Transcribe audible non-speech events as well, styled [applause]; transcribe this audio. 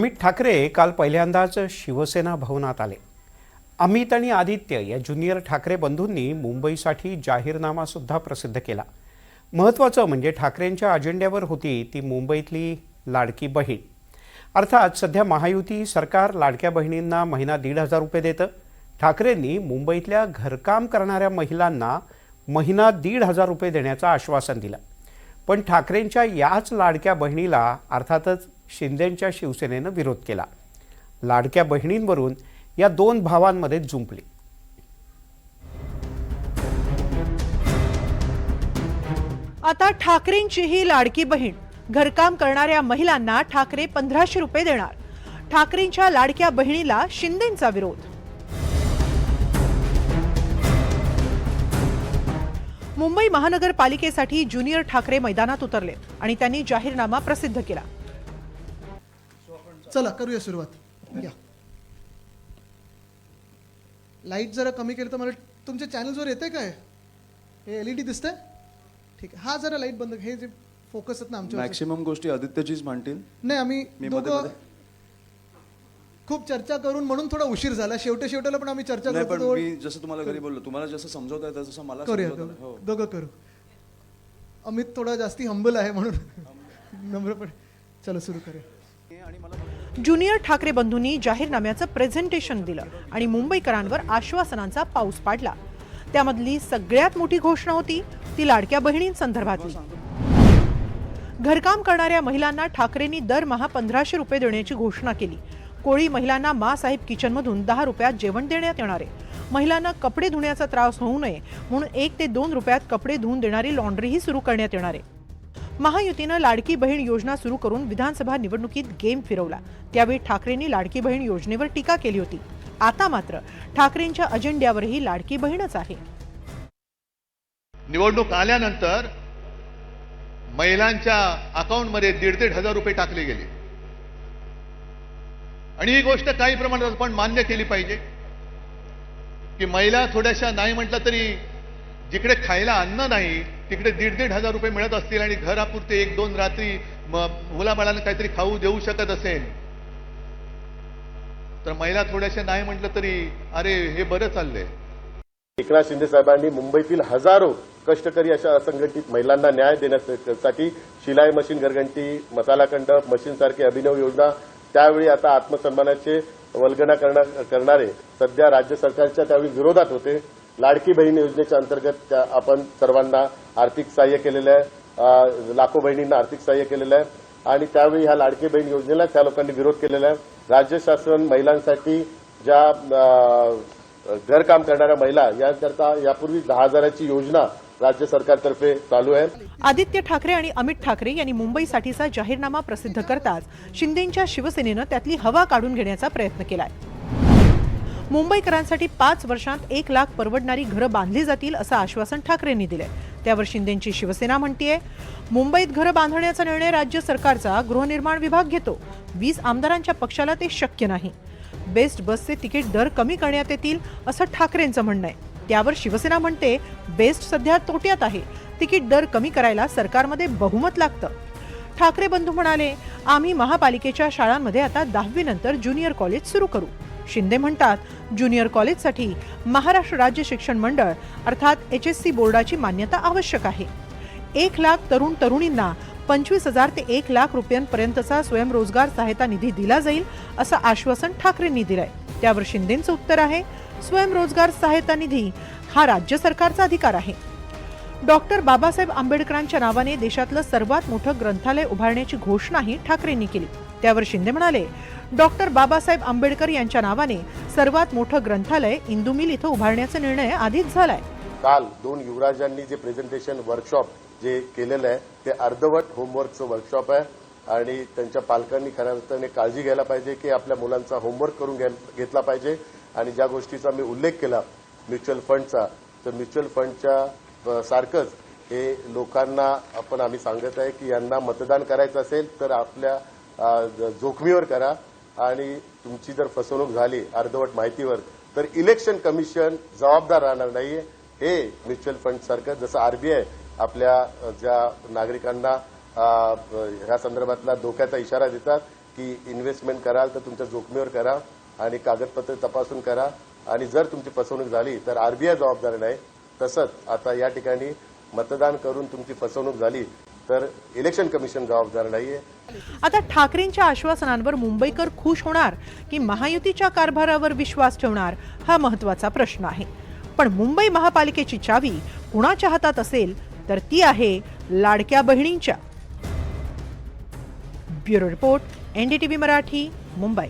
अमित ठाकरे काल पहिल्यांदाच शिवसेना भवनात आले. अमित आणि आदित्य या ज्युनियर ठाकरे बंधूंनी मुंबईसाठी जाहीरनामा सुद्धा प्रसिद्ध केला. महत्त्वाचं म्हणजे ठाकरेंच्या अजेंड्यावर होती ती मुंबईतली लाडकी बहीण. अर्थात सध्या महायुती सरकार लाडक्या बहिणींना महिना दीड हजार रुपये देतं. ठाकरेंनी मुंबईतल्या घरकाम करणाऱ्या महिलांना महिना दीड हजार रुपये देण्याचं आश्वासन दिलं. पण ठाकरेंच्या याच लाडक्या बहिणीला अर्थातच शिंदेंच्या शिवसेनेनं विरोध केला. लाडक्या बहिणींवरून या दोन भावांमध्ये जुंपली. आता ठाकरेंची ही लाडकी बहीण घरकाम करणाऱ्या महिलांना ठाकरे पंधराशे रुपये देणार. ठाकरेंच्या लाडक्या बहिणीला शिंदेंचा विरोध. मुंबई महानगरपालिकेसाठी ज्युनियर ठाकरे मैदानात उतरले आणि त्यांनी जाहीरनामा प्रसिद्ध केला. चला करूया सुरुवात. या. लाइट जरा कमी केलं तर मला तुमच्या चॅनल्सवर येते काय? हे एल ई डी दिसतंय? ठीक आहे. हा जरा लाइट बंद हे जे फोकस आहेत ना आमच्या मॅक्सिमम गोष्टी आदित्यजीच मांडतील नाही आम्ही मी मध्ये दोघं मध्ये? खूप चर्चा करून म्हणून थोडा उशीर झाला. शेवटे शेवटेला पण आम्ही चर्चा नाही करतो पण मी जसं तुम्हाला घरी बोललो तुम्हाला जसं समजवता येतं तसं मला करूया समजवता येतं. करू हो. दोघं करू. अमित थोडा जास्ती हंबल आहे म्हणून [laughs] नम्रपणे. चलो सुरू करूया. आणि मला ज्युनियर ठाकरे बंधूंनी जाहीरनाम्याचं प्रेझेंटेशन दिलं आणि मुंबईकरांवर आश्वासनांचा पाऊस पाडला. त्यामधली सगळ्यात मोठी घोषणा होती ती लाडक्या बहिणींसंदर्भातली. घरकाम करणाऱ्या महिलांना ठाकरेंनी दरमहा पंधराशे रुपये देण्याची घोषणा केली. कोळी महिलांना मा साहेब किचनमधून दहा रुपयात जेवण देण्यात येणार. आहे महिलांना कपडे धुण्याचा त्रास होऊ नये म्हणून एक ते दोन रुपयात कपडे धुवून देणारी लॉन्ड्रीही सुरू करण्यात येणार. आहे महायुतीनं लाडकी बहीण योजना सुरू करून विधानसभा निवडणुकीत गेम फिरवला. त्यावेळी ठाकरेंनी लाडकी बहीण योजनेवर टीका केली होती. आता मात्र ठाकरेंच्या अजेंड्यावरही लाडकी बहीणच आहे. निवडणूक आल्यानंतर महिलांच्या अकाउंटमध्ये दीड दीड हजार रुपये टाकले गेले. आणि ही गोष्ट काही प्रमाणात आपण मान्य केली पाहिजे. की महिला थोड्याशा नाही म्हटलं तरी जिकडे खायला अन्न नाही तिकडे दीड दीड हजार रुपये मिळत असतील आणि घरापुरते एक दोन रात्री म- मुलाबाळांना काहीतरी खाऊ देऊ शकत असेल. तर महिला थोड्याशा नाही म्हटलं तरी अरे हे बरं चाललंय. एकनाथ शिंदे साहेबांनी मुंबईतील हजारो कष्टकरी अशा असंघटित महिलांना न्याय देण्यासाठी शिलाई मशीन घरघंटी मसाला कंडप मशीनसारखी अभिनव योजना त्यावेळी आता आत्मसन्मानाचे वल्गना करणार- करणारे सध्या राज्य सरकारच्या त्यावेळी विरोधात होते. लाडकी बहीण योजनेच्या अंतर्गत आपण सर्वांना आर्थिक सहाय्य केलेलं आहे. लाखो बहिणींना आर्थिक सहाय्य केलेलं आहे. आणि त्यावेळी ह्या लाडकी बहीण योजनेला त्या लोकांनी विरोध केलेला आहे. राज्य शासन महिलांसाठी ज्या घरकाम करणाऱ्या महिला याकरता यापूर्वी दहा हजाराची योजना राज्य सरकारतर्फे चालू आहे. आदित्य ठाकरे आणि अमित ठाकरे यांनी मुंबईसाठीचा जाहीरनामा प्रसिद्ध करताच शिंदेंच्या शिवसेनेनं त्यातली हवा काढून घेण्याचा प्रयत्न केलाय. मुंबईकरांसाठी पाच वर्षांत एक लाख परवडणारी घरं बांधली जातील असं आश्वासन ठाकरेंनी दिलंय. त्यावर शिंदेंची शिवसेना म्हणतीये मुंबईत घरं बांधण्याचा निर्णय राज्य सरकारचा गृहनिर्माण विभाग घेतो. वीस आमदारांच्या पक्षाला ते शक्य नाही. बेस्ट बसचे तिकीट दर कमी करण्यात येतील असं ठाकरेंचं म्हणणं आहे. त्यावर शिवसेना म्हणते बेस्ट सध्या तोट्यात आहे. तिकीट दर कमी करायला सरकारमध्ये बहुमत लागतं. ठाकरे बंधू म्हणाले आम्ही महापालिकेच्या शाळांमध्ये आता दहावीनंतर ज्युनियर कॉलेज सुरू करू. शिंदे म्हणतात ज्युनियर कॉलेजसाठी महाराष्ट्र राज्य शिक्षण मंडळ अर्थात एच एस सी बोर्डाची मान्यता आवश्यक आहे. एक लाख तरुण तरुणींना पंचवीस हजार ते एक लाख रुपयांपर्यंतचा स्वयंरोजगार सहायता निधी दिला जाईल असं आश्वासन ठाकरेंनी दिलंय. त्यावर शिंदेचं उत्तर आहे स्वयंरोजगार सहायता निधी हा राज्य सरकारचा अधिकार आहे. डॉक्टर बाबासाहेब आंबेडकरांच्या नावाने देशातलं सर्वात मोठं ग्रंथालय उभारण्याची घोषणाही ठाकरेंनी केली. त्यावर शिंदे म्हणाले डॉक्टर बाबासाहेब आंबेडकर यांच्या नावाने सर्वात मोठं ग्रंथालय इंदू मिल इथं उभारण्याचा निर्णय आधीच झालाय. काल दोन युवराजांनी जे प्रेझेंटेशन वर्कशॉप जे केलेलं आहे ते अर्धवट होमवर्कचं वर्कशॉप आहे आणि त्यांच्या पालकांनी खऱ्या अर्थाने काळजी घ्यायला पाहिजे की आपल्या मुलांचा होमवर्क करून घ्या- घेतला पाहिजे. आणि ज्या गोष्टीचा मी उल्लेख केला म्युच्युअल फंडचा तर म्युच्युअल फंडच्या सारखंच हे लोकांना आपण आम्ही सांगत आहे की यांना मतदान करायचं असेल तर आपल्या जोखमीवर करा आणि तुमची जर फसवणूक झाली अर्धवट माहितीवर तर इलेक्शन कमिशन जबाबदार राहणार नाही हे म्युच्युअल फंड सारखं जसं आरबीआय आपल्या ज्या नागरिकांना ह्या संदर्भातला धोक्याचा इशारा देतात की इन्व्हेस्टमेंट कराल तर तुमच्या जोखमीवर करा आणि कागदपत्र तपासून करा. आणि जर तुमची फसवणूक झाली तर आरबीआय जबाबदार नाही. तसंच आता या ठिकाणी मतदान करून तुमची फसवणूक झाली तर इलेक्शन कमिशन जबाबदार नाहीये. आता ठाकरेंच्या आश्वासनांवर मुंबईकर खुश होणार की महायुतीच्या कारभारावर विश्वास ठेवणार हा महत्त्वाचा प्रश्न आहे. पण मुंबई महापालिकेची चावी कुणाच्या हातात असेल तर ती आहे लाडक्या बहिणींच्या. Bureau report NDTV Marathi Mumbai.